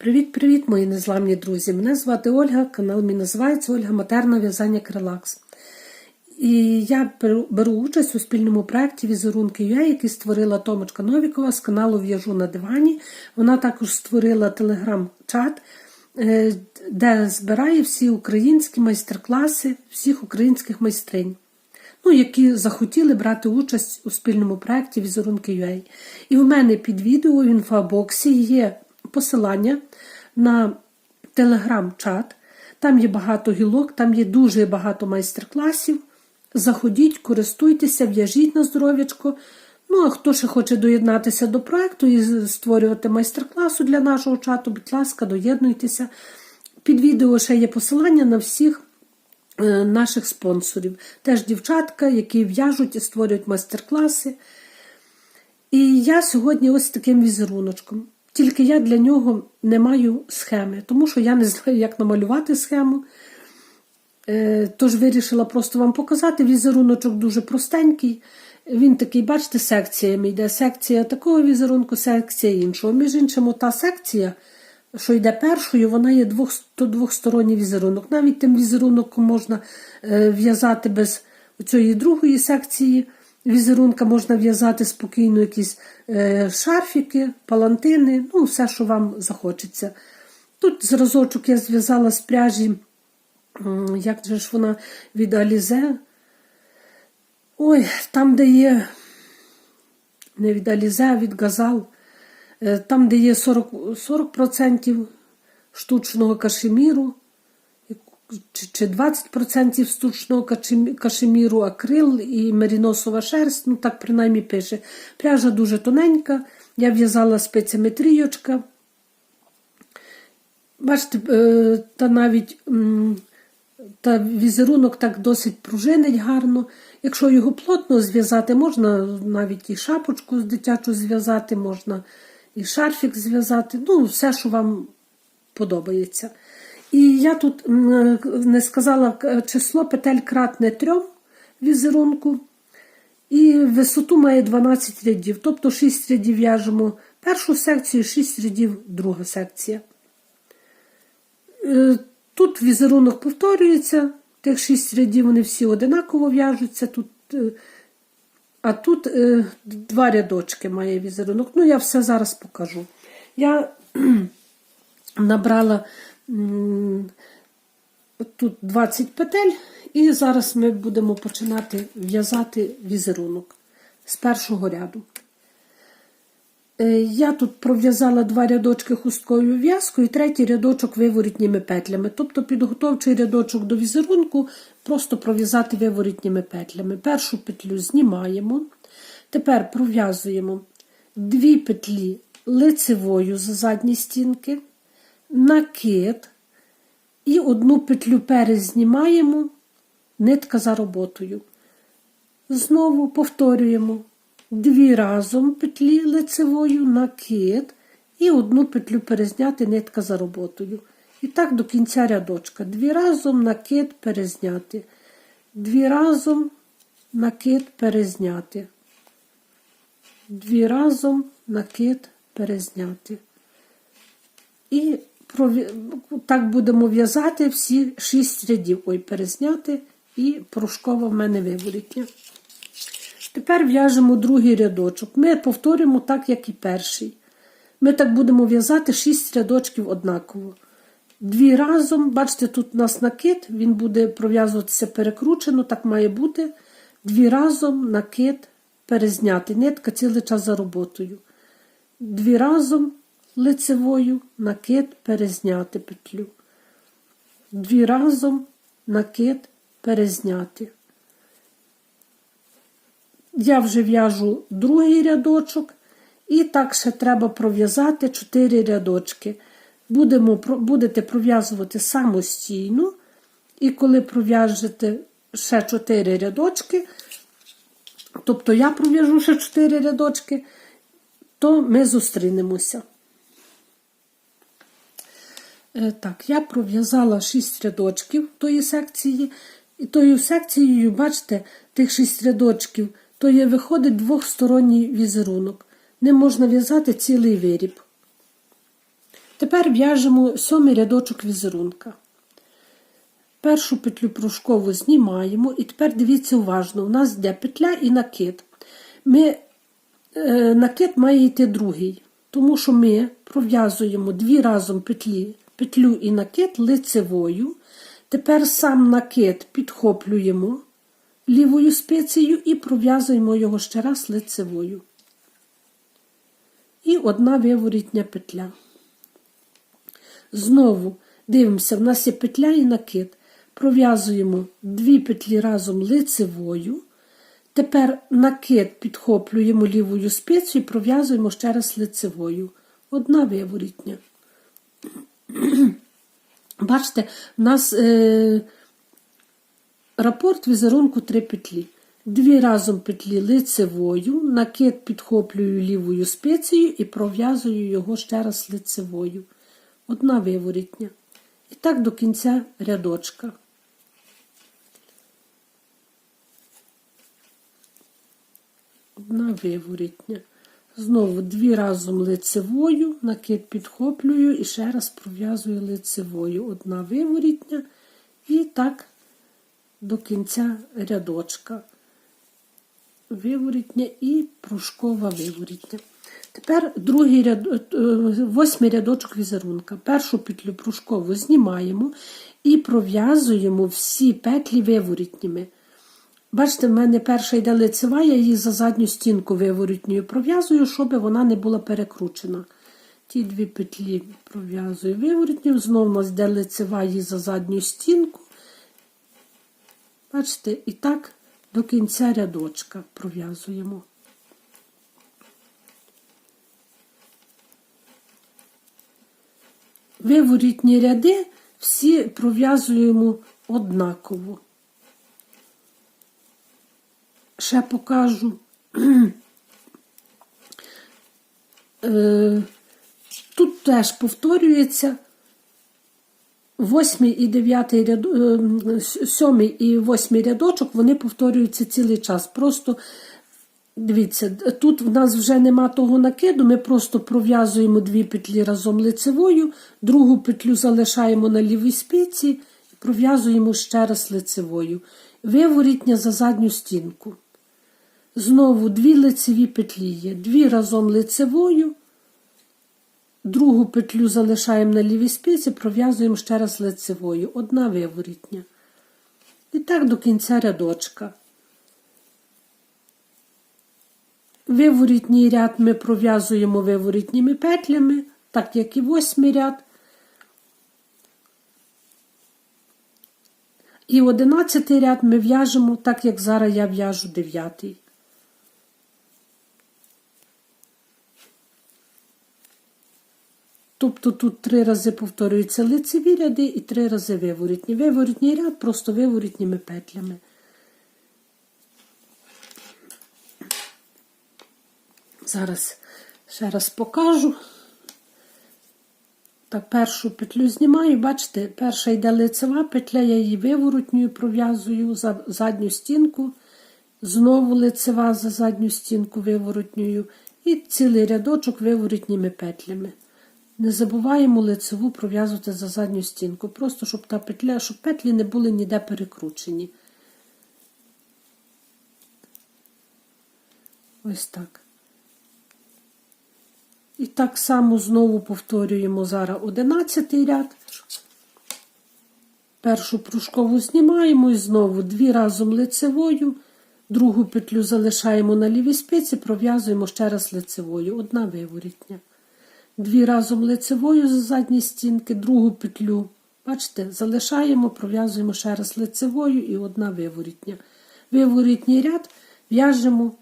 Привіт-привіт, мої незламні друзі! Мене звати Ольга, канал мій називається Ольга Матерна в'язання Крелакс. І я беру, участь у спільному проєкті Візерунки UA, який створила Томочка Новікова з каналу В'яжу на дивані. Вона також створила телеграм-чат, е, де збирає всі українські майстер-класи всіх українських майстринь. Ну, які захотіли брати участь у спільному проєкті Візерунки UA. І в мене під відео в інфобоксі є посилання на телеграм-чат. Там є багато гілок, там є дуже багато майстер-класів. Заходіть, користуйтеся, в'яжіть на здоров'ячко. Ну, а хто ще хоче доєднатися до проєкту і створювати майстер-класу для нашого чату, будь ласка, доєднуйтеся. Під відео ще є посилання на всіх е, наших спонсорів. Теж дівчатка, які в'яжуть і створюють майстер-класи. І я сьогодні ось таким візеруночком. Тільки я для нього не маю схеми, тому що я не знаю, як намалювати схему. Е, Тож вирішила просто вам показати. Візеруночок дуже простенький. Він такий, бачите, секціями йде. Секція такого візерунку, секція іншого. Між іншим, та секція, що йде першою, вона є двох, двохсторонній візерунок. Навіть тим візерунком можна е, в'язати без цієї другої секції візерунка можна в'язати спокійно якісь е, шарфіки, палантини, ну, все, що вам захочеться. Тут зразочок я зв'язала з пряжі, як же ж вона від Алізе. Ой, там, де є, не від Алізе, а від Газал, е, там, де є 40%, 40% штучного кашеміру чи 20% штучного кашеміру, акрил і меріносова шерсть, ну так принаймні пише. Пряжа дуже тоненька, я в'язала спицями трійочка. Бачите, е, та навіть та візерунок так досить пружинить гарно. Якщо його плотно зв'язати, можна навіть і шапочку з дитячу зв'язати, можна і шарфік зв'язати, ну, все, що вам подобається. І я тут не сказала число петель кратне трьом візерунку. І висоту має 12 рядів. Тобто 6 рядів в'яжемо першу секцію, 6 рядів друга секція. Е, тут візерунок повторюється, тих 6 рядів вони всі одинаково в'яжуться. Тут, е, А тут е, два рядочки має візерунок. Ну, я все зараз покажу. Я набрала Тут 20 петель, і зараз ми будемо починати в'язати візерунок з першого ряду. Е, я тут пров'язала два рядочки хусткою в'язкою, і третій рядочок виворітніми петлями. Тобто підготовчий рядочок до візерунку просто пров'язати виворітніми петлями. Першу петлю знімаємо. Тепер пров'язуємо дві петлі лицевою з задні стінки накид і одну петлю перезнімаємо, нитка за роботою. Знову повторюємо дві разом петлі лицевою, накид і одну петлю перезняти нитка за роботою. І так до кінця рядочка. Дві разом накид перезняти. Дві разом накид перезняти. Дві разом накид перезняти. І так будемо в'язати всі шість рядів. Ой, перезняти і порошкова в мене виворітня. Тепер в'яжемо другий рядочок. Ми повторюємо так, як і перший. Ми так будемо в'язати 6 рядочків однаково. Дві разом, бачите, тут у нас накид, він буде пров'язуватися перекручено, так має бути. Дві разом накид перезняти. Нитка цілий час за роботою. Дві разом лицевою накид перезняти петлю. Дві разом накид перезняти. Я вже в'яжу другий рядочок, і так ще треба пров'язати 4 рядочки. Будемо, Будете пров'язувати самостійно, і коли пров'яжете ще 4 рядочки, тобто я пров'яжу ще 4 рядочки, то ми зустрінемося. Е, так, я пров'язала 6 рядочків тої секції, і тою секцією, бачите, тих 6 рядочків, то є виходить двохсторонній візерунок. Не можна в'язати цілий виріб. Тепер в'яжемо сьомий рядочок візерунка. Першу петлю пружкову знімаємо, і тепер дивіться уважно, у нас йде петля і накид. Ми, е, накид має йти другий, тому що ми пров'язуємо дві разом петлі, петлю і накид лицевою. Тепер сам накид підхоплюємо лівою спицею і пров'язуємо його ще раз лицевою. І одна виворітня петля. Знову дивимося, в нас є петля і накид. Пров'язуємо дві петлі разом лицевою. Тепер накид підхоплюємо лівою спицю і пров'язуємо ще раз лицевою. Одна виворітня. Бачите, в нас е, рапорт візерунку три петлі. Дві разом петлі лицевою, накид підхоплюю лівою спицею і пров'язую його ще раз лицевою. Одна виворітня. І так до кінця рядочка. Одна виворітня. Знову дві разом лицевою, накид підхоплюю і ще раз пров'язую лицевою. Одна виворітня. І так до кінця рядочка. Виворітня і пружкова виворітня. Тепер другий ряд, е, восьмий рядочок візерунка. Першу петлю пружкову знімаємо і пров'язуємо всі петлі виворітніми. Бачите, в мене перша йде лицева, я її за задню стінку виворітньою пров'язую, щоб вона не була перекручена. Ті дві петлі пров'язую виворітню, знову у нас йде лицева її за задню стінку. Бачите, і так до кінця рядочка пров'язуємо. Виворітні ряди всі пров'язуємо однаково. Ще покажу. Е, тут теж повторюється восьмий і дев'ятий ряд, е, сьомий і восьмий рядочок, вони повторюються цілий час. Просто Дивіться, тут в нас вже нема того накиду, ми просто пров'язуємо дві петлі разом лицевою, другу петлю залишаємо на лівій спиці і пров'язуємо ще раз лицевою. Виворітня за задню стінку. Знову дві лицеві петлі є, дві разом лицевою, другу петлю залишаємо на лівій спиці, пров'язуємо ще раз лицевою. Одна виворітня. І так до кінця рядочка. Виворітній ряд ми пров'язуємо виворітніми петлями, так як і восьмий ряд. І одинадцятий ряд ми в'яжемо, так як зараз я в'яжу дев'ятий. Тобто тут три рази повторюються лицеві ряди і три рази виворітні. Виворітній ряд просто виворітніми петлями. Зараз ще раз покажу. Так, першу петлю знімаю, бачите, перша йде лицева петля, я її виворотньою пров'язую за задню стінку, знову лицева за задню стінку виворотньою і цілий рядочок виворотніми петлями. Не забуваємо лицеву пров'язувати за задню стінку, просто щоб та петля, щоб петлі не були ніде перекручені. Ось так. І так само знову повторюємо зараз 11 ряд. Першу пружкову знімаємо і знову дві разом лицевою, другу петлю залишаємо на лівій спиці, пров'язуємо ще раз лицевою, одна виворітня. Дві разом лицевою з задні стінки, другу петлю. Бачите, залишаємо, пров'язуємо ще раз лицевою і одна виворітня. Виворітній ряд в'яжемо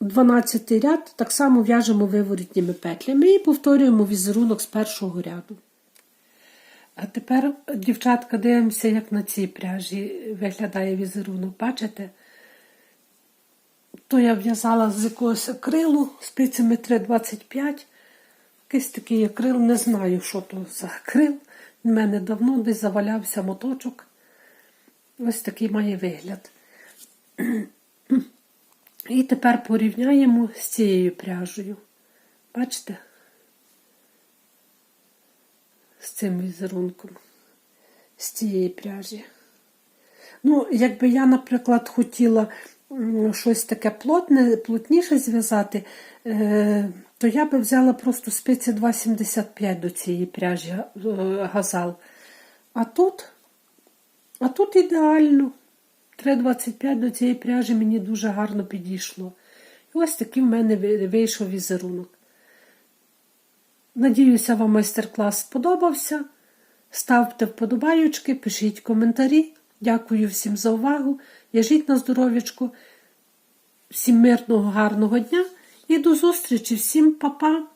12 ряд так само в'яжемо виворітніми петлями і повторюємо візерунок з першого ряду. А тепер, дівчатка, дивимося, як на цій пряжі виглядає візерунок. Бачите? То я в'язала з якогось акрилу спицями 3,25. Якийсь такий акрил, не знаю, що то за акрил. В мене давно десь завалявся моточок. Ось такий має вигляд. І тепер порівняємо з цією пряжею. Бачите, з цим візерунком, з цієї пряжі. Ну, якби я, наприклад, хотіла щось таке плотне, плотніше зв'язати, е, то я би взяла просто спиці 2,75 до цієї пряжі е, газал. А тут, а тут ідеально. 3,25 до цієї пряжі мені дуже гарно підійшло. І ось такий в мене вийшов візерунок. Надіюся, вам майстер-клас сподобався. Ставте вподобайочки, пишіть коментарі. Дякую всім за увагу. Яжіть на здоров'ячку. Всім мирного, гарного дня і до зустрічі. Всім па-па!